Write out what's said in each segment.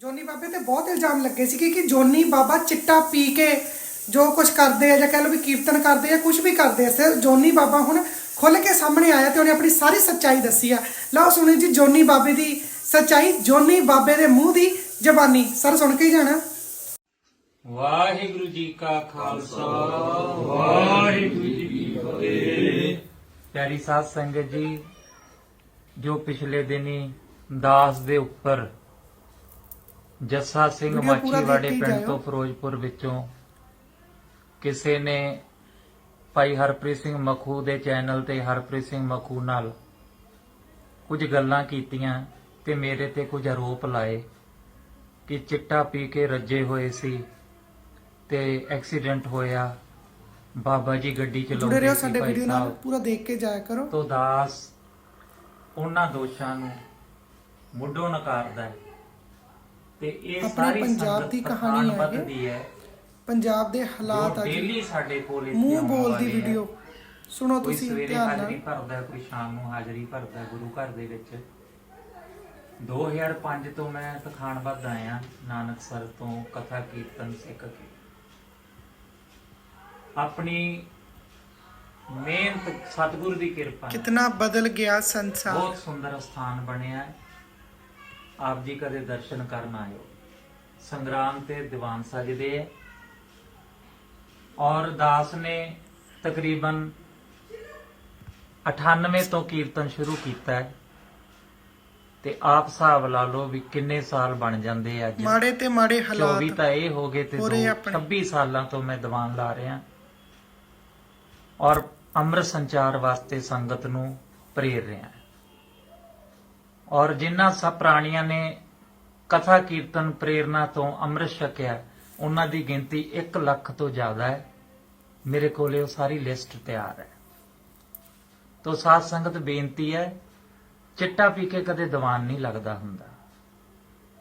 ਜੋਨੀ ਬਾਬੇ ਤੇ ਬਹੁਤ ਇਲਜ਼ਾਮ ਲੱਗੇ ਸੀ ਕਿ ਜੋਨੀ ਬਾਬਾ ਚਿੱਟਾ ਪੀ ਕੇ ਜੋ ਕੁਝ ਕਰਦੇ ਆ ਜਾਂ ਕਹਿ ਲਓ ਵੀ ਕੀਰਤਨ ਕਰਦੇ ਆ ਕੁਝ ਵੀ ਕਰਦੇ ਆ ਸਿਰ ਜੋਨੀ ਬਾਬਾ ਹੁਣ ਖੁੱਲ ਕੇ ਸਾਹਮਣੇ ਆਇਆ ਤੇ ਉਹਨੇ ਆਪਣੀ ਸਾਰੀ ਸੱਚਾਈ ਦੱਸੀ ਆ। ਲਓ ਸੁਣੋ ਜੀ, ਜੋਨੀ ਬਾਬੇ ਦੀ ਸੱਚਾਈ, ਜੋਨੀ ਬਾਬੇ ਦੇ ਮੂੰਹ ਦੀ ਜ਼ਬਾਨੀ। ਸਰ, ਸੁਣ ਕੇ ਹੀ ਜਾਣਾ। ਵਾਹਿਗੁਰੂ ਜੀ ਕਾ ਖਾਲਸਾ, ਵਾਹਿਗੁਰੂ ਜੀ ਕੀ ਫਤਿਹ। ਪਿਆਰੀ ਸਾਧ ਸੰਗਤ ਜੀ, ਜੋ ਪਿਛਲੇ ਦਿਨੀ ਦਾਸ ਦੇ ਉੱਪਰ ਜੱਸਾ ਸਿੰਘ ਵੀਡੀਓ ਪੂਰਾ ਮਾਛੀਵਾੜੇ ਦੇਖ ਕੇ ਪਿੰਡ ਜਾਇਓ। ਤੋਂ ਫਿਰੋਜ਼ਪੁਰ ਵਿੱਚੋਂ ਕਿਸੇ ਨੇ ਭਾਈ ਹਰਪ੍ਰੀਤ ਸਿੰਘ ਮਖੂ ਦੇ ਚੈਨਲ ਤੇ ਹਰਪ੍ਰੀਤ ਸਿੰਘ ਮਖੂ ਨਾਲ ਕੁਝ ਗੱਲਾਂ ਕੀਤੀਆਂ ਤੇ ਮੇਰੇ ਤੇ ਕੁਝ ਆਰੋਪ ਲਾਏ ਕਿ ਚਿੱਟਾ ਪੀ ਕੇ ਰੱਜੇ ਹੋਏ ਸੀ ਤੇ ਐਕਸੀਡੈਂਟ ਹੋਇਆ। ਬਾਬਾ ਜੀ ਗੱਡੀ ਜੁੜੇ ਚਲਾਉਂਦੇ ਰਹੋ ਸੀ ਸਾਡੇ ਭਾਈ ਵੀਡੀਓ ਨਾਲ ਸਾਹਿਬ। ਪੂਰਾ ਦੇਖ ਕੇ ਜਾਇਆ ਕਰੋ। ਤੋਂ ਦਾਸ ਉਹਨਾਂ ਦੋਸ਼ਾਂ ਨੂੰ ਮੁੱਢੋਂ ਨਕਾਰਦਾ ਹੈ। ਤੇ ਇਹ ਸਾਰੀ ਪੰਜਾਬ ਦੀ ਕਹਾਣੀ ਹੈ ਇਹ। ਵੱਧਦੀ ਹੈ। ਪੰਜਾਬ ਦੇ ਹਾਲਾਤ ਆ ਜੀ ਡੇਲੀ ਸਾਡੇ ਕੋਲ ਇੱਥੇ ਮੂੰਹ ਹੈ। ਵੀਡੀਓ ਸੁਣੋ ਤੁਸੀਂ ਧਿਆਨ ਹਾਜ਼ਰੀ ਨਾਲ। ਭਰਦਾ ਹੈ, ਕੋਈ ਸ਼ਾਮ ਨੂੰ ਹਾਜ਼ਰੀ ਭਰਦਾ ਗੁਰੂ ਘਰ ਦੇ ਵਿੱਚ। 2005 ਤੋਂ ਮੈਂ ਤਖਾਣਬੱਧ ਆਇਆ ਨਾਨਕਸਰ ਤੋਂ ਕਥਾ ਕੀਰਤਨ ਸਿੱਖ ਕੇ। ਆਪਣੀ ਮਿਹਨਤ ਸਤਿਗੁਰੂ ਦੀ ਕਿਰਪਾ ਕਿਤਨਾ ਬਦਲ ਗਿਆ ਸੰਸਾਰ। ਬਹੁਤ ਸੁੰਦਰ ਸਥਾਨ ਬਣਿਆ। ਹੈ ਆਪ ਜੀ ਕਦੇ ਦਰਸ਼ਨ ਕਰਨ ਆਇਓ। ਸੰਗਰਾਮ ਤੇ ਦੀਵਾਨ ਸਜਦੇ ਹੈ ਔਰ ਦਾਸ ਨੇ ਤਕਰੀਬਨ 98 ਤੋਂ ਕੀਰਤਨ ਸ਼ੁਰੂ ਕੀਤਾ ਹੈ। ਤੇ ਆਪ ਹਿਸਾਬ ਲਾ ਲਓ ਵੀ ਕਿੰਨੇ ਸਾਲ ਬਣ ਜਾਂਦੇ ਆ ਅੱਜ ਮਾੜੇ ਤੇ ਮਾੜੇ 24 ਹਾਲਾਤ ਤਾਂ ਇਹ ਹੋ ਗਏ ਤੇ ਹੋ ਰਹੇ ਦੋ- ਆਪਣੇ। 26 ਸਾਲਾਂ ਤੋਂ ਮੈਂ ਦੀਵਾਨ ਲਾ ਰਿਹਾ। ਔਰ ਅੰਮ੍ਰਿਤ ਸੰਚਾਰ ਵਾਸਤੇ ਸੰਗਤ ਨੂੰ ਪ੍ਰੇਰ ਰਿਹਾ। ਔਰ ਜਿਨ੍ਹਾਂ ਸਭ ਪ੍ਰਾਣੀਆਂ ਨੇ ਕਥਾ ਕੀਰਤਨ ਪ੍ਰੇਰਣਾ ਤੋਂ ਅੰਮ੍ਰਿਤ ਛਕਿਆ, ਉਹਨਾਂ ਦੀ ਗਿਣਤੀ 1 ਲੱਖ ਤੋਂ ਜ਼ਿਆਦਾ ਹੈ। ਮੇਰੇ ਕੋਲੇ ਉਹ ਸਾਰੀ ਲਿਸਟ ਤਿਆਰ ਹੈ। ਤੋ ਸਾਧ ਸੰਗਤ ਬੇਨਤੀ ਹੈ, ਚਿੱਟਾ ਪੀ ਕੇ ਕਦੇ ਦੀਵਾਨ ਨਹੀਂ ਲੱਗਦਾ ਹੁੰਦਾ।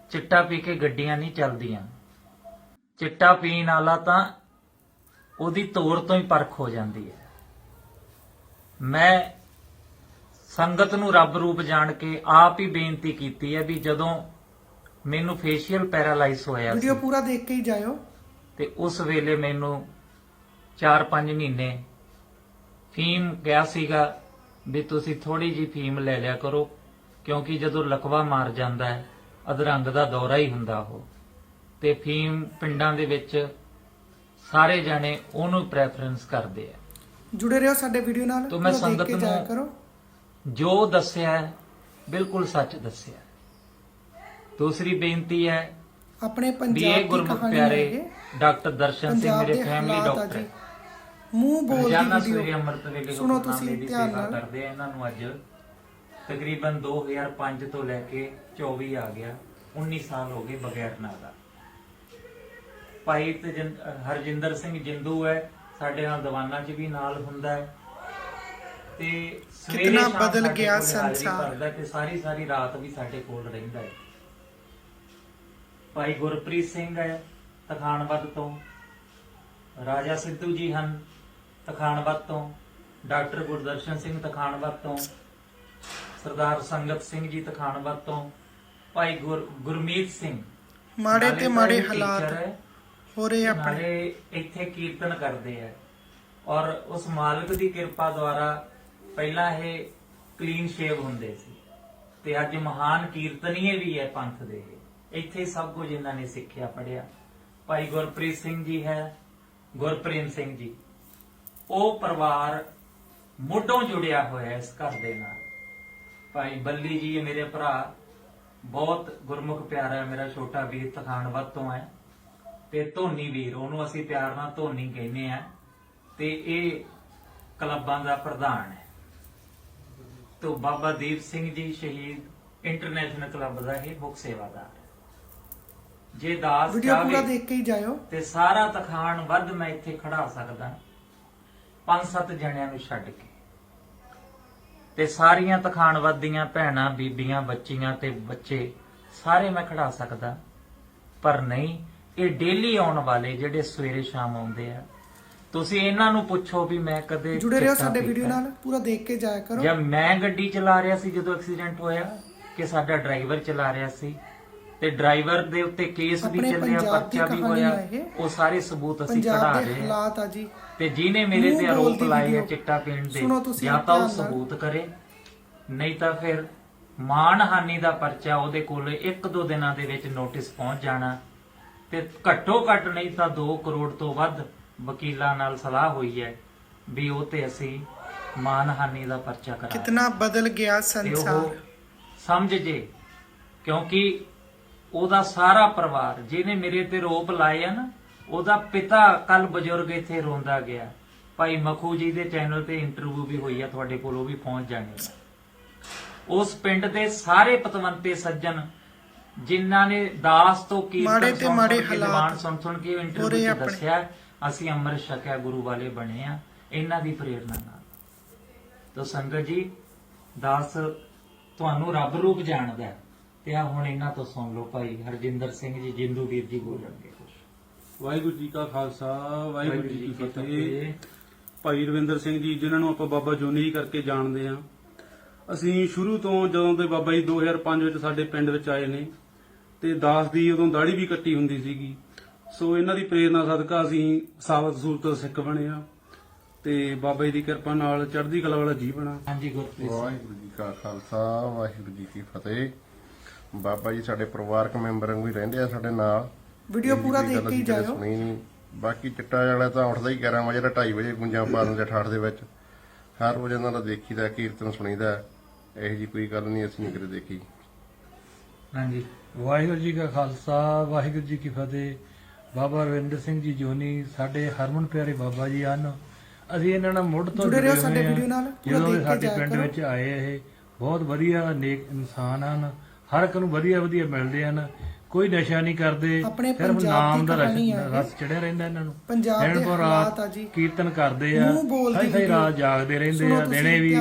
ਚਿੱਟਾ ਪੀ ਕੇ ਗੱਡੀਆਂ ਨਹੀਂ ਚੱਲਦੀਆਂ। ਚਿੱਟਾ ਪੀਣ ਵਾਲਾ ਤਾਂ ਉਹਦੀ ਤੋਰ ਤੋਂ ਹੀ ਪਰਖ ਹੋ ਜਾਂਦੀ ਹੈ। ਮੈਂ ਸੰਗਤ ਨੂੰ ਰੱਬ ਰੂਪ ਜਾਣ ਕੇ ਆਪ ਹੀ ਬੇਨਤੀ ਕੀਤੀ ਹੈ ਵੀ ਜਦੋਂ ਮੈਨੂੰ ਫੇਸ਼ੀਅਲ ਪੈਰਾਲਾਈਜ਼ ਹੋਇਆ ਵੀਡੀਓ ਸੀ ਪੂਰਾ ਦੇਖ ਕੇ ਹੀ ਜਾਇਓ। ਤੇ ਉਸ ਵੇਲੇ ਮੈਨੂੰ 4-5 ਮਹੀਨੇ ਫੀਮ ਗਿਆ ਸੀਗਾ ਵੀ ਤੁਸੀਂ ਥੋੜੀ ਜੀ ਫੀਮ ਲੈ ਲਿਆ ਕਰੋ ਕਿਉਂਕਿ ਜਦੋਂ ਲਕਵਾ ਮਾਰ ਜਾਂਦਾ ਹੈ ਅਧਰੰਗ ਦਾ ਦੌਰਾ ਹੀ ਹੁੰਦਾ ਉਹ। ਤੇ ਫੀਮ ਪਿੰਡਾਂ ਦੇ ਵਿੱਚ ਸਾਰੇ ਜਾਣੇ ਉਹਨੂੰ ਪ੍ਰੈਫਰੈਂਸ ਕਰਦੇ ਆ। ਜੁੜੇ ਰਹੋ ਸਾਡੇ ਵੀਡੀਓ ਨਾਲ ਤੋਂ ਮੈਂ ਪੂਰਾ ਦੇਖ ਸੰਗਤ ਕੇ ਜਾਇਆ ਨੂੰ- ਕਰੋ। ਜੋ ਦੱਸਿਆ ਬਿਲਕੁਲ ਸੱਚ ਦੱਸਿਆ। ਦੂਸਰੀ ਬੇਨਤੀ ਹੈ ਆਪਣੇ ਪੰਜਾਬ ਦੀ ਗੁਰਮੁਖ ਪਿਆਰੇ ਡਾਕਟਰ ਦਰਸ਼ਨ ਸਿੰਘ ਮੇਰੇ ਦੇ ਫੈਮਿਲੀ ਡਾਕਟਰ ਮੂੰਹ ਰੋਜ਼ਾਨਾ ਸਵੇਰੇ ਵੀਡੀਓ ਅੰਮ੍ਰਿਤ ਵੇਲੇ ਸੁਣੋ ਤੁਸੀਂ ਦੀ ਧਿਆਨ ਨਾਲ। ਕਰਦੇ ਆ ਇਹਨਾਂ ਨੂੰ ਅੱਜ ਤਕਰੀਬਨ 2005 ਤੋਂ ਲੈ ਕੇ 24 ਆ ਗਿਆ 19 ਸਾਲ ਹੋ ਗਏ ਬਗੈਰ ਨਾਂ ਦਾ ਭਾਈ ਹਰਜਿੰਦਰ ਸਿੰਘ ਜਿੰਦੂ ਹੈ ਸਾਡੇ ਨਾਲ ਦੀਵਾਨਾਂ 'ਚ ਵੀ ਨਾਲ ਹੁੰਦਾ ਹੈ। ਤੇ ਸਵੇਰੇ ਕਿਤਨਾ ਸ਼ਾਮ ਬਦਲ ਸਾਡੇ ਗਿਆ ਕੋਲ ਹਾਜ਼ਰੀ ਸੰਸਾਰ। ਭਰਦਾ ਤੇ ਸਾਰੀ ਸਾਰੀ ਰਾਤ ਵੀ ਸਾਡੇ ਕੋਲ ਰਹਿੰਦਾ ਹੈ। ਭਾਈ ਗੁਰਪ੍ਰੀਤ ਸਿੰਘ ਹੈ ਤਖਾਣਵੱਦ ਤੋਂ। ਰਾਜਾ ਸਿੱਧੂ ਜੀ ਹਨ ਤਖਾਣਵੱਦ ਤੋਂ। ਡਾਕਟਰ ਗੁਰਦਰਸ਼ਨ ਸਿੰਘ ਤਖਾਣਵੱਦ ਤੋਂ। ਸਰਦਾਰ ਸੰਗਤ ਸਿੰਘ ਜੀ ਤਖਾਣਵੱਦ ਤੋਂ। ਭਾਈ ਗੁਰ ਗੁਰਮੀਤ ਸਿੰਘ। ਮਾੜੇ ਨਾਲੇ ਤੇ ਮਾੜੇ teacher ਹਾਲਾਤ ਹੈ, ਹੋ ਰਹੇ ਆਪਣੇ। ਨਾਲੇ ਇੱਥੇ ਕੀਰਤਨ ਕਰਦੇ ਆ ਔਰ ਉਸ ਮਾਲਕ ਦੀ ਕਿਰਪਾ ਦੁਆਰਾ ਪਹਿਲਾਂ ਇਹ ਕਲੀਨ ਸ਼ੇਵ ਹੁੰਦੇ ਸੀ। ਤੇ ਅੱਜ ਮਹਾਨ ਕੀਰਤਨੀਏ ਵੀ ਹੈ ਪੰਥ ਦੇ ਇੱਥੇ ਸਭ ਕੁਝ ਇਹਨਾਂ ਨੇ ਸਿੱਖਿਆ ਪੜਿਆ ਭਾਈ ਗੁਰਪ੍ਰੀਤ ਸਿੰਘ ਜੀ ਹੈ, ਗੁਰਪ੍ਰੇਮ ਸਿੰਘ ਜੀ। ਉਹ ਪਰਿਵਾਰ ਮੁੱਢੋਂ ਜੁੜਿਆ ਹੋਇਆ ਇਸ ਘਰ ਦੇ ਨਾਲ। ਭਾਈ ਬੱਲੀ ਜੀ ਮੇਰੇ ਭਰਾ, ਬਹੁਤ ਗੁਰਮੁਖ ਪਿਆਰਾ ਹੈ, ਮੇਰਾ ਛੋਟਾ ਵੀਰ ਤਖਾਣਵੱਤ ਤੋਂ ਹੈ। ਤੇ ਧੋਨੀ ਵੀਰ, ਉਹਨੂੰ ਅਸੀਂ ਪਿਆਰ ਨਾਲ ਧੋਨੀ ਕਹਿੰਦੇ ਆ ਤੇ ਇਹ ਕਲੱਬਾਂ ਦਾ ਪ੍ਰਧਾਨ ਹੈ। ਤੋਂ ਬਾਬਾ ਦੀਪ ਸਿੰਘ ਜੀ ਸ਼ਹੀਦ ਇੰਟਰਨੈਸ਼ਨਲ ਕਲੱਬ ਦਾ ਇਹ ਮੁੱਖ ਸੇਵਾਦਾਰ ਹੈ। ਜੇ ਦਾਸ ਵੀਡੀਓ ਪੂਰਾ ਚਾਹੇ ਦੇਖ ਕੇ ਹੀ ਜਾਇਓ। ਤੇ ਸਾਰਾ ਤਖਾਣ ਵੱਧ ਮੈਂ ਇੱਥੇ ਖੜਾ ਸਕਦਾ। ਪੰਜ ਸੱਤ ਜਣਿਆਂ ਨੂੰ ਛੱਡ ਕੇ। ਤੇ ਸਾਰੀਆਂ ਤਖਾਣ ਦੀਆਂ ਭੈਣਾਂ ਬੀਬੀਆਂ ਬੱਚੀਆਂ ਤੇ ਬੱਚੇ ਸਾਰੇ ਮੈਂ ਖੜਾ ਸਕਦਾ। ਪਰ ਨਹੀਂ ਇਹ ਡੇਲੀ ਆਉਣ ਵਾਲੇ ਜਿਹੜੇ ਸਵੇਰੇ ਸ਼ਾਮ ਆਉਂਦੇ ਆ ਤੁਸੀਂ ਇਹਨਾਂ ਨੂੰ ਪੁੱਛੋ ਵੀ ਮੈਂ ਕਦੇ ਜੁੜੇ ਰਹੋ ਚਿੱਟਾ ਸਾਡੇ ਵੀਡੀਓ ਪੀਤਾ? ਨਾਲ ਪੂਰਾ ਦੇਖ ਕੇ ਜਾਇਆ ਕਰੋ ਜਦ ਮੈਂ ਗੱਡੀ ਚਲਾ ਰਿਹਾ ਸੀ ਜਦੋਂ ਐਕਸੀਡੈਂਟ ਹੋਇਆ ਕਿ ਸਾਡਾ ਡਰਾਈਵਰ ਚਲਾ ਰਿਹਾ ਸੀ ਤੇ ਡਰਾਈਵਰ ਦੇ ਉੱਤੇ ਕੇਸ ਵੀ ਆਪਣੇ ਚੱਲਿਆ ਪੰਜਾਬ ਦੀ ਪਰਚਾ ਵੀ ਕਹਾਣੀ ਹੋਇਆ ਆ ਇਹ। ਉਹ ਸਾਰੇ ਸਬੂਤ ਅਸੀਂ ਪੰਜਾਬ ਕਢਾ ਦੇ ਰਹੇ ਹਾਂ ਹਾਲਾਤ ਆ ਜੀ ਤੇ ਜਿਹਨੇ ਮੇਰੇ ਮੂੰਹ ਤੇ ਆਰੋਪ ਲਾਏ ਆ। ਚਿੱਟਾ ਪੀਣ ਦੇ ਸੁਣੋ ਤੁਸੀਂ ਜਾਂ ਤਾਂ ਉਹ ਧਿਆਨ ਨਾਲ। ਸਬੂਤ ਕਰੇ ਨਹੀਂ ਤਾਂ ਫਿਰ ਮਾਨਹਾਨੀ ਦਾ ਪਰਚਾ ਉਹਦੇ ਕੋਲ ਇੱਕ ਦੋ ਦਿਨਾਂ ਦੇ ਵਿੱਚ ਨੋਟਿਸ ਪਹੁੰਚ ਜਾਣਾ ਤੇ ਘੱਟੋ ਘੱਟ ਨਹੀਂ ਤਾਂ 2 ਕਰੋੜ ਤੋਂ ਵੱਧ ਵਕੀਲਾਂ ਨਾਲ ਸਲਾਹ ਹੋਈ ਹੈ ਵੀ ਉਹ ਤੇ ਅਸੀਂ ਮਾਨਹਾਨੀ ਦਾ ਪਰਚਾ ਕਰਾਂਗੇ ਕਿਤਨਾ ਬਦਲ ਗਿਆ ਤੇ ਉਹ ਸਮਝ ਜੇ ਕਿਉਂਕਿ ਉਹਦਾ ਸਾਰਾ ਪਰਿਵਾਰ ਜਿਹਨੇ ਮੇਰੇ ਤੇ ਰੋਪ ਲਾਏ ਆ ਨਾ ਉਹਦਾ ਪਿਤਾ ਕੱਲ ਬਜ਼ੁਰਗ ਇੱਥੇ ਰੋਂਦਾ ਗਿਆ ਭਾਈ ਮਖੂ ਜੀ ਦੇ ਚੈਨਲ ਤੇ ਇੰਟਰਵਿਊ ਵੀ ਹੋਈ ਆ ਤੁਹਾਡੇ ਕੋਲ ਉਹ ਵੀ ਪਹੁੰਚ ਜਾਣੀ। ਉਸ ਪਿੰਡ ਦੇ ਸਾਰੇ ਪਤਵੰਤੇ ਸੱਜਣ ਜਿਨ੍ਹਾਂ ਨੇ ਦਾਸ ਤੋਂ ਕੀਰਤਨ ਮਾੜੇ ਤੇ ਸੁਣ- ਮਾੜੇ ਸੁਣ ਕੇ ਹਾਲਾਤ ਸੁਣ ਸੁਣ ਕੇ ਇੰਟਰਵਿਊ ਚ ਆਪਣੇ। ਦੱਸਿਆ ਅਸੀਂ ਅੰਮ੍ਰਿਤ ਛਕਿਆ ਗੁਰੂ ਵਾਲੇ ਬਣੇ ਆ ਇਹਨਾਂ ਦੀ ਪ੍ਰੇਰਣਾ ਨਾਲ। ਤੋ ਸੰਗਤ ਜੀ ਦਾਸ ਤੁਹਾਨੂੰ ਰੱਬ ਰੂਪ ਜਾਣਦਾ। ਤੇ ਆ ਹੁਣ ਇਹਨਾਂ ਤੋਂ ਸੁਣ ਲਓ ਭਾਈ ਹਰਜਿੰਦਰ ਸਿੰਘ ਜੀ ਜਿੰਦੂ ਵੀਰ ਜੀ ਬੋਲਣਗੇ ਵਾਹਿਗੁਰੂ ਜੀ ਕਾ ਖਾਲਸਾ ਵਾਹਿਗੁਰੂ ਜੀ ਕੀ ਫਤਿਹ। ਭਾਈ ਰਵਿੰਦਰ ਸਿੰਘ ਜੀ ਜਿਨ੍ਹਾਂ ਨੂੰ ਆਪਾਂ ਬਾਬਾ ਜੋਨੀ ਜੀ ਕਰਕੇ ਜਾਣਦੇ ਆ ਅਸੀਂ ਸ਼ੁਰੂ ਤੋਂ ਜਦੋਂ ਦੇ ਬਾਬਾ ਜੀ 2005 ਵਿੱਚ ਸਾਡੇ ਪਿੰਡ ਵਿੱਚ ਆਏ ਨੇ ਤੇ ਦਾਸ ਦੀ ਉਦੋਂ ਦਾੜੀ ਵੀ ਕੱਟੀ ਹੁੰਦੀ ਸੀਗੀ। ਸੋ ਇਹਨਾਂ ਦੀ ਪ੍ਰੇਰਣਾ ਸਦਕਾ ਅਸੀਂ ਸਾਬਤ ਸੂਰਤ ਸਿੱਖ ਬਣੇ ਆ ਤੇ ਬਾਬਾ ਜੀ ਦੀ ਕਿਰਪਾ ਨਾਲ ਚੜ੍ਹਦੀ ਕਲਾ ਵਾਲਾ ਜੀਵਨ ਆ ਹਾਂਜੀ ਗੁਰਪ੍ਰੀਤ ਵਾਹਿਗੁਰੂ ਜੀ ਕਾ ਖਾਲਸਾ ਵਾਹਿਗੁਰੂ ਜੀ ਕੀ ਫਤਿਹ। ਬਾਬਾ ਜੀ ਸਾਡੇ ਪਰਿਵਾਰਕ ਮੈਂਬਰ ਵਾਂਗੂ ਹੀ ਰਹਿੰਦੇ ਆ ਸਾਡੇ ਨਾਲ। ਵੀਡੀਓ ਪੂਰਾ ਦੇਖ ਕੇ ਹੀ ਜਾਇਓ। ਬਾਕੀ ਚਿੱਟਾ ਵਾਲਾ ਤਾਂ ਉੱਠਦਾ ਹੀ 11 ਵਜੇ ਦਾ 2:30 ਵਜੇ ਗੁੰਜਾਂ ਪਾ ਦਿੰਦੇ ਠਾਠ ਦੇ ਵਿੱਚ। ਹਰ ਰੋਜ਼ ਇਹਨਾਂ ਦਾ ਦੇਖੀਦਾ ਕੀਰਤਨ ਸੁਣੀਦਾ। ਇਹੋ ਜੀ ਕੋਈ ਗੱਲ ਨਹੀਂ ਅਸੀਂ ਨਹੀਂ ਕਦੇ ਦੇਖੀ। ਹਾਂਜੀ। ਵਾਹਿਗੁਰੂ ਜੀ ਕਾ ਖਾਲਸਾ ਵਾਹਿਗੁਰੂ ਜੀ ਕੀ ਫਤਿਹ। ਬਾਬਾ ਰਵਿੰਦਰ ਸਿੰਘ ਜੀ ਜੋਨੀ ਸਾਡੇ ਹਰਮਨ ਪਿਆਰੇ ਬਾਬਾ ਜੀ ਹਨ। ਅਸੀਂ ਇਹਨਾਂ ਨਾਲ ਮੁੱਢ ਤੋਂ ਜੁੜੇ ਰਹੋ ਸਾਡੇ। ਵੀਡੀਓ ਨਾਲ, ਜਦੋਂ ਸਾਡੇ ਪਿੰਡ। ਵਿੱਚ ਆਏ ਇਹ ਬਹੁਤ ਵਧੀਆ ਨੇਕ ਇਨਸਾਨ ਹਨ। ਹਰ ਇੱਕ ਨੂੰ ਵਧੀਆ ਵਧੀਆ ਮਿਲਦੇ ਹਨ। ਕੋਈ ਨਸ਼ਾ ਨਹੀਂ ਕਰਦੇ। ਸਿਰਫ ਨਾਮ ਦੀ ਰਸ ਚੜਿਆ ਰਹਿੰਦਾ ਇਹਨਾਂ ਨੂੰ। ਪੰਜਾਬ ਦਿਨ ਦੇ ਹਾਲਾਤ ਆ ਜੀ। ਕੀਰਤਨ ਕਰਦੇ ਆ। ਸਹੀ ਸਹੀ। ਰਾਤ ਜਾਗਦੇ ਰਹਿੰਦੇ ਆ। ਦਿਨੇ ਵੀ।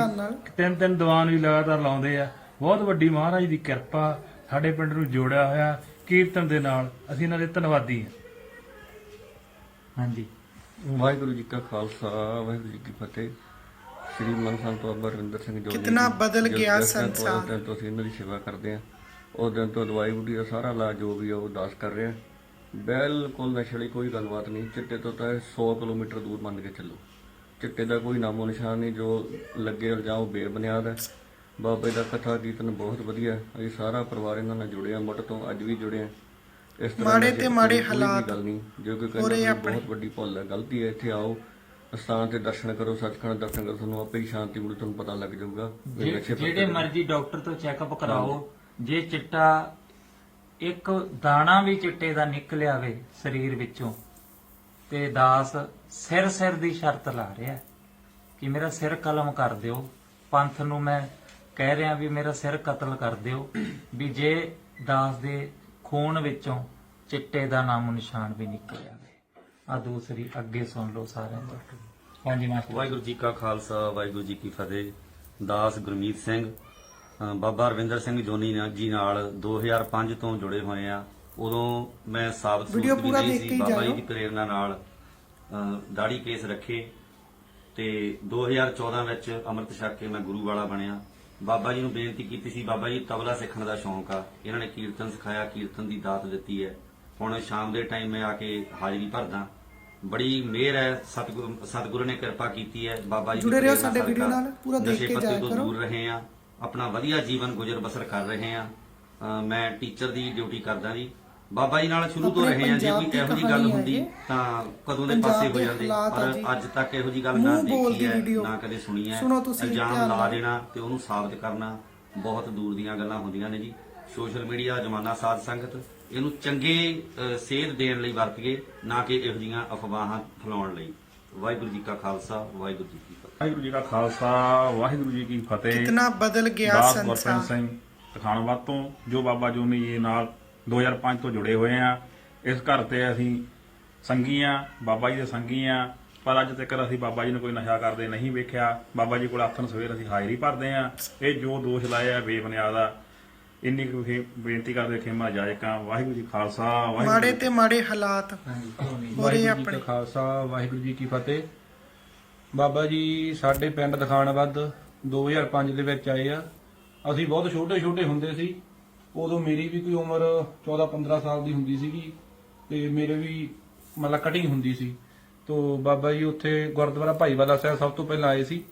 ਤਿੰਨ ਤਿੰਨ ਦੀਵਾਨ ਵੀ ਲਗਾਤਾਰ ਲਾਉਂਦੇ ਆ। ਬਹੁਤ ਵੱਡੀ ਮਹਾਰਾਜ ਦੀ ਕਿਰਪਾ ਸਾਡੇ ਪਿੰਡ ਨੂੰ ਜੋੜਿਆ ਹੋਇਆ ਕੀਰਤਨ ਦੇ ਨਾਲ। ਅਸੀਂ ਇਹਨਾਂ ਦੇ ਧੰਨਵਾਦੀ ਹਾਂ। ਹਾਂਜੀ। ਵਾਹਿਗੁਰੂ ਜੀ ਕਾ ਖਾਲਸਾ ਵਾਹਿਗੁਰੂ ਜੀ ਕੀ ਫਤਿਹ। ਸ੍ਰੀ ਮਨ ਸੰਤ ਬਾਬਾ ਰਵਿੰਦਰ ਸਿੰਘ ਜੀ ਕਿਤਨਾ ਬਦਲ ਗਿਆ ਸੰਸਾਰ। ਉਸ ਦਿਨ ਤੋਂ ਅਸੀਂ ਇਹਨਾਂ ਦੀ ਸੇਵਾ ਕਰਦੇ ਹਾਂ। ਉਸ ਦਿਨ ਤੋਂ ਦਵਾਈ ਬੁੱਢੀ ਦਾ ਸਾਰਾ ਇਲਾਜ ਜੋ ਵੀ ਆ ਉਹ ਦਾਸ ਕਰ ਰਹੇ। ਬਿਲਕੁਲ ਨਸ਼ੇ ਵਾਲੀ ਕੋਈ ਗੱਲਬਾਤ ਨਹੀਂ। ਚਿੱਟੇ ਤੋਂ ਤਾਂ ਇਹ 100 ਕਿਲੋਮੀਟਰ ਦੂਰ ਮੰਨ ਕੇ ਚੱਲੋ। ਚਿੱਟੇ ਦਾ ਕੋਈ ਨਾਮੋ ਨਿਸ਼ਾਨ ਨਹੀਂ ਜੋ ਲੱਗੇ ਉਹ ਬੇਬੁਨਿਆਦ ਹੈ। ਬਾਬੇ ਦਾ ਕਥਾ ਕੀਰਤਨ ਬਹੁਤ ਵਧੀਆ। ਹੈ ਅਸੀਂ ਸਾਰਾ ਪਰਿਵਾਰ ਇਹਨਾਂ ਨਾਲ ਜੁੜਿਆ ਮੁੱਢ ਤੋਂ ਅੱਜ ਵੀ ਜੁੜੇ ਹਾਂ। ਇਸ ਤਰ੍ਹਾਂ ਮਾੜੇ ਤੇ ਮਾੜੇ ਹਾਲਾਤ ਗੱਲ ਨਹੀਂ। ਜੋ ਕੋਈ ਹੋ ਰਹੇ ਕਹਿੰਦਾ ਆਪਣੇ। ਬਹੁਤ ਵੱਡੀ ਭੁੱਲ ਹੈ ਗਲਤੀ ਹੈ ਇੱਥੇ ਆਓ ਅਸਥਾਨ ਤੇ ਦਰਸ਼ਨ ਕਰੋ ਸੱਚਖੰਡ ਦਰਸ਼ਨ ਕਰੋ ਤੁਹਾਨੂੰ ਆਪੇ ਹੀ ਸ਼ਾਂਤੀ ਮਿਲੂ ਤੁਹਾਨੂੰ ਪਤਾ ਲੱਗ ਜਾਊਗਾ। ਜਿਹੜੇ ਮਰਜ਼ੀ ਡਾਕਟਰ ਤੋਂ ਚੈੱਕਅਪ ਕਰਾਓ ਜੇ ਚਿੱਟਾ ਇੱਕ ਦਾਣਾ ਵੀ ਚਿੱਟੇ ਦਾ ਨਿਕਲਿਆ ਵੇ ਸਰੀਰ ਵਿੱਚੋਂ ਤੇ ਦਾਸ ਸਿਰ ਸਿਰ ਦੀ ਸ਼ਰਤ ਲਾ ਰਿਹਾ ਕਿ ਮੇਰਾ ਸਿਰ ਕਲਮ ਕਰ ਦਿਓ। ਪੰਥ ਨੂੰ ਮੈਂ ਕਹਿ ਰਿਹਾ ਵੀ ਮੇਰਾ ਸਿਰ ਕਤਲ ਕਰ ਦਿਓ। ਵੀ ਜੇ ਦਾਸ ਦੇ ਖੂਨ ਵਿੱਚੋਂ ਚਿੱਟੇ ਦਾ ਨਾਮੋ ਨਿਸ਼ਾਨ ਵੀ ਨਿਕਲ ਜਾਵੇ ਆ ਦੂਸਰੀ ਅੱਗੇ ਸੁਣ ਲਓ ਸਾਰਿਆਂ ਤੋਂ। ਹਾਂਜੀ ਮਾਸਟਰ। ਵਾਹਿਗੁਰੂ ਜੀ ਕਾ ਖਾਲਸਾ ਵਾਹਿਗੁਰੂ ਜੀ ਕੀ ਫਤਿਹ। ਦਾਸ ਗੁਰਮੀਤ ਸਿੰਘ ਅ, ਬਾਬਾ ਰਵਿੰਦਰ ਸਿੰਘ ਜੋਨੀ ਨਾਲ- ਜੀ ਨਾਲ 2005 ਤੋਂ ਜੁੜੇ ਹੋਏ ਆ। ਉਦੋਂ ਮੈਂ ਸਾਬਤ ਵੀਡੀਓ ਸੂਰਤ ਵੀ ਪੂਰਾ ਨਹੀਂ ਦੇਖ ਕੇ ਸੀ ਬਾਬਾ ਜੀ। ਦੀ ਪ੍ਰੇਰਣਾ ਨਾਲ ਅ, ਦਾੜੀ ਕੇਸ ਰੱਖੇ। ਤੇ 2014 ਵਿੱਚ ਅੰਮ੍ਰਿਤ ਛਕ ਕੇ ਮੈਂ ਗੁਰੂ ਵਾਲਾ ਬਣਿਆ। ਬਾਬਾ ਜੀ ਨੂੰ ਬੇਨਤੀ ਕੀਤੀ ਸੀ ਬਾਬਾ ਜੀ ਤਬਲਾ ਸਿੱਖਣ ਦਾ ਸ਼ੌਂਕ ਆ। ਇਹਨਾਂ ਨੇ ਕੀਰਤਨ ਸਿਖਾਇਆ ਕੀਰਤਨ ਦੀ ਦਾਤ ਦਿੱਤੀ ਹੈ। ਹੁਣ ਸ਼ਾਮ ਦੇ ਟਾਈਮ ਮੈਂ ਆ ਕੇ ਹਾਜ਼ਰੀ ਭਰਦਾ। ਬੜੀ ਮਿਹਰ ਹੈ ਸਤਿਗੁਰੂ ਸਤਿਗੁਰੂ ਨੇ ਕਿਰਪਾ ਕੀਤੀ ਹੈ ਬਾਬਾ ਜੀ ਜੁੜੇ ਰਹੋ ਸਾਡੇ ਵੀਡੀਓ ਨਾਲ, ਪੂਰਾ ਦੇਖ ਕੇ ਜਾਇਆ ਕਰੋ। ਦੂਰ ਰਹੇ ਆ ਆਪਣਾ ਵਧੀਆ ਜੀਵਨ ਗੁਜ਼ਰ ਬਸਰ ਕਰ ਰਹੇ ਆ ਮੈਂ ਟੀਚਰ ਦੀ ਡਿਊਟੀ ਕਰਦਾ ਜੀ। ਬਾਬਾ ਜੀ ਨਾਲ ਸ਼ੁਰੂ ਤੋਂ ਆਪਣੇ ਰਹੇ ਆ ਜੇ ਕੋਈ ਪੰਜਾਬ ਦੀ ਇਹੋ ਜੀ ਗੱਲ ਕਹਾਣੀ ਹੈ ਹੁੰਦੀ ਇਹ। ਤਾਂ ਕਦੋਂ ਦੇ ਪੰਜਾਬ ਪਾਸੇ ਹੋ ਦੇ ਜਾਂਦੇ ਹਾਲਾਤ ਆ ਪਰ ਜੀ। ਅੱਜ ਤੱਕ ਇਹੋ ਜੀ ਗੱਲ ਨਾ ਮੂੰਹ ਬੋਲਦੀ ਦੇਖੀ ਹੈ ਵੀਡੀਓ। ਨਾ ਕਦੇ ਸੁਣੀ ਹੈ ਸੁਣੋ ਤੁਸੀਂ ਇਲਜ਼ਾਮ ਧਿਆਨ ਲਾ ਨਾਲ। ਦੇਣਾ ਤੇ ਉਹਨੂੰ ਸਾਬਤ ਕਰਨਾ ਬਹੁਤ ਦੂਰ ਦੀਆਂ ਗੱਲਾਂ ਹੁੰਦੀਆਂ ਨੇ ਜੀ ਸੋਸ਼ਲ ਮੀਡੀਆ ਜ਼ਮਾਨਾ ਸਾਧ ਸੰਗਤ ਇਹਨੂੰ ਚੰਗੇ ਸੇਧ ਦੇਣ ਲਈ ਵਰਤੀਏ ਨਾ ਕਿ ਇਹੋ ਜੀਆਂ ਅਫਵਾਹਾਂ ਫੈਲਾਉਣ ਲਈ ਵਾਹਿਗੁਰੂ ਜੀ ਕਾ ਖਾਲਸਾ ਵਾਹਿਗੁਰੂ ਜੀ ਕੀ ਫਤਿਹ ਵਾਹਿਗੁਰੂ ਜੀ ਕਾ ਖਾਲਸਾ ਵਾਹਿਗੁਰੂ ਜੀ ਕੀ ਫਤਿਹ ਕਿਤਨਾ ਬਦਲ ਗਿਆ ਦਾਸ ਗੁਰਪ੍ਰੀਤ ਸੰਸਾਰ ਸਿੰਘ ਤਖਾਣਵਾਦ ਤੋਂ ਜੋ ਬਾਬਾ ਜੋਨੀ ਜੀ ਨਾਲ 2005 ਤੋਂ ਜੁੜੇ ਹੋਏ ਆ ਇਸ ਘਰ ਤੇ ਅਸੀਂ ਸੰਗੀ ਆ ਬਾਬਾ ਜੀ ਦੇ ਸੰਗੀ ਆ ਪਰ ਅੱਜ ਤੱਕ ਅਸੀਂ ਬਾਬਾ ਜੀ ਨੂੰ ਕੋਈ ਨਸ਼ਾ ਕਰਦੇ ਨਹੀਂ ਵੇਖਿਆ। ਬਾਬਾ ਜੀ ਕੋਲ ਆਥਣ ਸਵੇਰ ਅਸੀਂ ਹਾਜ਼ਰੀ ਭਰਦੇ ਆ ਇਹ ਜੋ ਦੋਸ਼ ਲਾਏ ਆ ਬੇਬੁਨਿਆਦ ਆ। ਇੰਨੀ ਕੁ ਬੇਨਤੀ ਕਰਦੇ ਖੇਮਾ ਜਾਇਕਾ ਵਾਹਿਗੁਰੂ ਜੀ ਖਾਲਸਾ ਵਾਹਿਗੁਰੂ ਮਾੜੇ ਤੇ ਮਾੜੇ ਹਾਲਾਤ। ਹੋ ਰਹੇ ਵਾਹਿਗੁਰੂ ਜੀ ਆਪਣੇ। ਕਾ ਖਾਲਸਾ ਵਾਹਿਗੁਰੂ ਜੀ ਕੀ ਫਤਿਹ। ਬਾਬਾ ਜੀ ਸਾਡੇ ਪਿੰਡ ਦਿਖਾਣਵੱਦ 2005 ਦੇ ਵਿੱਚ ਆਏ ਆ। ਅਸੀਂ ਬਹੁਤ ਛੋਟੇ ਛੋਟੇ ਹੁੰਦੇ ਸੀ। ਉਦੋਂ ਮੇਰੀ ਵੀ ਕੋਈ ਉਮਰ 14-15 ਸਾਲ ਦੀ ਹੁੰਦੀ ਸੀਗੀ ਤੇ ਮੇਰੇ ਵੀ ਮਤਲਬ ਕਟਿੰਗ ਹੁੰਦੀ ਸੀ। ਤੋ ਬਾਬਾ ਜੀ ਉੱਥੇ ਗੁਰਦੁਆਰਾ ਭਾਈਵਾਲਾ ਸਾਹਿਬ ਸਭ ਤੋਂ ਪਹਿਲਾਂ ਆਏ ਸੀ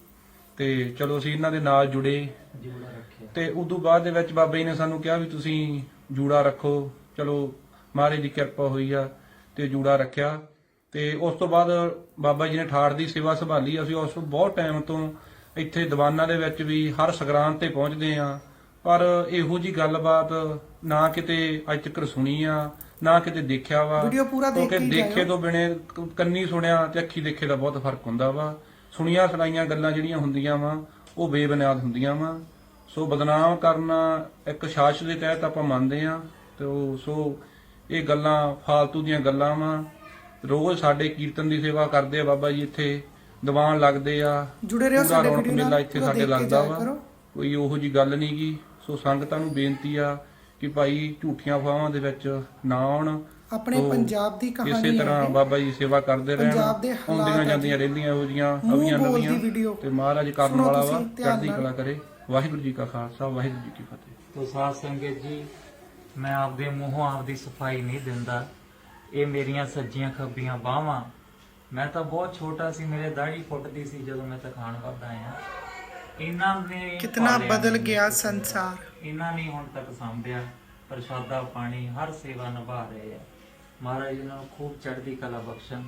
ਤੇ ਚਲੋ ਅਸੀਂ ਇਹਨਾਂ ਦੇ ਨਾਲ ਜੁੜੇ। ਜੂੜਾ ਰੱਖਿਆ। ਤੇ ਬਾਅਦ ਦੇ ਵਿੱਚ ਬਾਬਾ ਜੀ ਨੇ ਸਾਨੂੰ ਕਿਹਾ ਵੀ ਤੁਸੀਂ ਜੂੜਾ ਰੱਖੋ। ਚਲੋ ਮਹਾਰਾਜ ਦੀ ਕਿਰਪਾ ਹੋਈ ਆ ਤੇ ਜੂੜਾ ਰੱਖਿਆ। ਤੇ ਉਸ ਤੋਂ ਬਾਅਦ ਬਾਬਾ ਜੀ ਨੇ ਠਾੜ ਦੀ ਸੇਵਾ ਸੰਭਾਲੀ। ਅਸੀਂ ਉਸ ਤੋਂ ਬਹੁਤ ਟਾਈਮ ਤੋਂ ਇੱਥੇ ਦੀਵਾਨਾਂ ਦੇ ਵਿੱਚ ਵੀ ਹਰ ਸੰਗਰਾਂਦ ਤੇ ਪਹੁੰਚਦੇ ਆ ਪਰ ਇਹੋ ਜੀ ਗੱਲਬਾਤ ਨਾ ਕਿਤੇ ਅੱਜ ਤੱਕ ਸੁਣੀ ਆ ਨਾ ਕਿਤੇ ਦੇਖਿਆ ਵਾ। ਵੀਡੀਓ ਪੂਰਾ ਦੇਖ ਕੇ ਦੇਖੇ। ਤੋਂ ਬਿਨੇ ਕੰਨੀ ਸੁਣਿਆ ਤੇ ਅੱਖੀ ਦੇਖੇ ਦਾ ਬਹੁਤ ਫ਼ਰਕ ਹੁੰਦਾ ਵਾ। ਸੁਣੀਆਂ ਸੁਣਾਈਆਂ ਗੱਲਾਂ ਜਿਹੜੀਆਂ ਹੁੰਦੀਆਂ ਵਾ ਉਹ ਬੇਬੁਨਿਆਦ ਹੁੰਦੀਆਂ ਵਾ। ਸੋ ਬਦਨਾਮ ਕਰਨਾ ਇੱਕ ਸ਼ਾਸਤ ਦੇ ਤਹਿਤ ਆਪਾਂ ਮੰਨਦੇ ਆ ਤੇ ਉਹ ਸੋ ਇਹ ਗੱਲਾਂ ਫਾਲਤੂ ਦੀਆਂ ਗੱਲਾਂ ਵਾ। ਰੋਜ਼ ਸਾਡੇ ਕੀਰਤਨ ਦੀ ਸੇਵਾ ਕਰਦੇ ਆ ਬਾਬਾ ਜੀ ਇੱਥੇ ਦੀਵਾਨ ਲੱਗਦੇ ਆ। ਜੁੜੇ ਰਹੋ ਸਾਡੇ ਵੀਡੀਓ ਨਾਲ, ਇੱਥੇ ਸਾਡੇ ਲੱਗਦਾ ਵਾ। ਕੋਈ ਉਹੋ ਜੀ ਗੱਲ ਨਹੀਂ ਗੀ ਸੋ ਸੰਗਤਾਂ ਨੂੰ ਬੇਨਤੀ ਆ ਕਿ ਭਾਈ ਝੂਠੀਆਂ ਫਾਵਾਂ ਦੇ ਵਿੱਚ ਨਾ ਆਉਣ ਆਪਣੇ ਪੰਜਾਬ ਦੀ ਕਹਾਣੀ ਇਸੇ ਤਰ੍ਹਾਂ। ਬਾਬਾ ਜੀ ਸੇਵਾ ਕਰਦੇ ਰਹਿਣ ਪੰਜਾਬ ਦੇ ਹਾਲਾਤ ਆਉਂਦੀਆਂ ਜਾਂਦੀਆਂ। ਰਹਿੰਦੀਆਂ ਇਹੋ ਜੀਆਂ ਨਵੀਆਂ ਨਵੀਆਂ। ਤੇ ਮਹਾਰਾਜ ਕਰਨ ਵਾਲਾ ਵਾ ਚੜ੍ਹਦੀ। ਕਲਾ ਕਰੇ ਵਾਹਿਗੁਰੂ ਜੀ ਕਾ ਖਾਲਸਾ ਵਾਹਿਗੁਰੂ ਜੀ ਕੀ ਫਤਿਹ ਤੋ ਸਾਧ ਸੰਗਤ ਜੀ ਮੈਂ ਆਪਦੇ ਮੂੰਹੋਂ ਆਪਦੀ ਸਫ਼ਾਈ ਨਹੀਂ ਦਿੰਦਾ ਇਹ ਮੇਰੀਆਂ ਸੱਜੀਆਂ ਖੱਬੀਆਂ ਬਾਹਾਂ ਮੈਂ ਤਾਂ ਬਹੁਤ ਛੋਟਾ ਸੀ ਮੇਰੇ ਦਾੜੀ ਫੁੱਟਦੀ ਸੀ ਜਦੋਂ ਮੈਂ ਤਖਾਣ ਵੱਧਦਾ ਆਇਆ ਇਹਨਾਂ ਨੇ ਕਿਤਨਾ ਪਾਲਿਆ ਬਦਲ। ਗਿਆ ਸੰਸਾਰ। ਇਹਨਾਂ ਨੇ ਹੁਣ ਤੱਕ ਸੰਭਿਆ ਪ੍ਰਸ਼ਾਦਾ ਪਾਣੀ ਹਰ ਸੇਵਾ ਨਿਭਾ ਰਹੇ ਆ। ਮਹਾਰਾਜ ਇਹਨਾਂ ਨੂੰ ਖੂਬ ਚੜ੍ਹਦੀ ਕਲਾ ਬਖਸ਼ਣ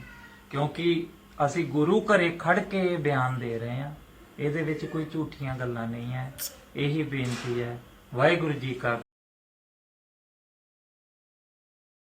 ਕਿਉਂਕਿ ਅਸੀਂ ਗੁਰੂ ਘਰੇ ਖੜ ਕੇ ਬਿਆਨ ਦੇ ਰਹੇ ਆ ਇਹਦੇ ਵਿੱਚ ਕੋਈ ਝੂਠੀਆਂ ਗੱਲਾਂ ਨਹੀਂ ਹੈ। ਇਹੀ ਬੇਨਤੀ ਹੈ। ਵਾਹਿਗੁਰੂ ਜੀ ਕਾ